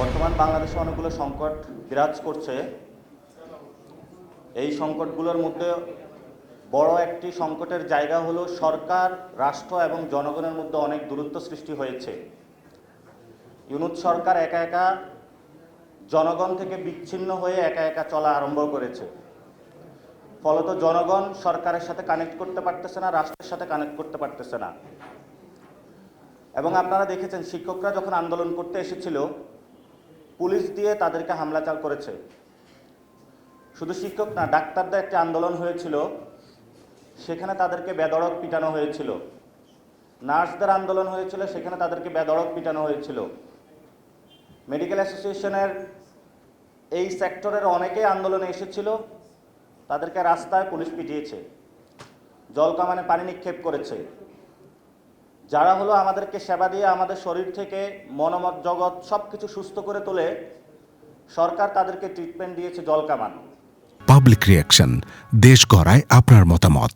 বর্তমান বাংলাদেশে অনেকগুলো সংকট বিরাজ করছে। এই সংকটগুলোর মধ্যে বড় একটি সংকটের জায়গা হলো সরকার, রাষ্ট্র এবং জনগণের মধ্যে অনেক দূরত্ব সৃষ্টি হয়েছে। ইউনুস সরকার একা একা জনগণ থেকে বিচ্ছিন্ন হয়ে একা একা চলা আরম্ভ করেছে। ফলত জনগণ সরকারের সাথে কানেক্ট করতে পারতেছে না, রাষ্ট্রের সাথে কানেক্ট করতে পারতেছে না। এবং আপনারা দেখেছেন, শিক্ষকরা যখন আন্দোলন করতে এসেছিল পুলিশ দিয়ে তাদেরকে হামলাচার করেছে। শুধু শিক্ষক না, ডাক্তারদের একটি আন্দোলন হয়েছিল। সেখানে তাদেরকে বেদড়ক পিটানো হয়েছিল। নার্সদের আন্দোলন হয়েছিল, সেখানে তাদেরকে বেদড়ক পিটানো হয়েছিল। মেডিকেল অ্যাসোসিয়েশনের এই সেক্টরের অনেকেই আন্দোলনে এসেছিল। তাদেরকে রাস্তায় পুলিশ পিটিয়েছে। জল কামানে পানি নিক্ষেপ করেছে। যারা হলো আমাদেরকে সেবা দিয়ে আমাদের শরীর থেকে মনোমত জগৎ সব কিছু সুস্থ করে তোলে, সরকার তাদেরকে ট্রিটমেন্ট দিয়েছে জলকামান পাবলিক রিয়াকশন দেশ গড়ায় আপনার মতামত।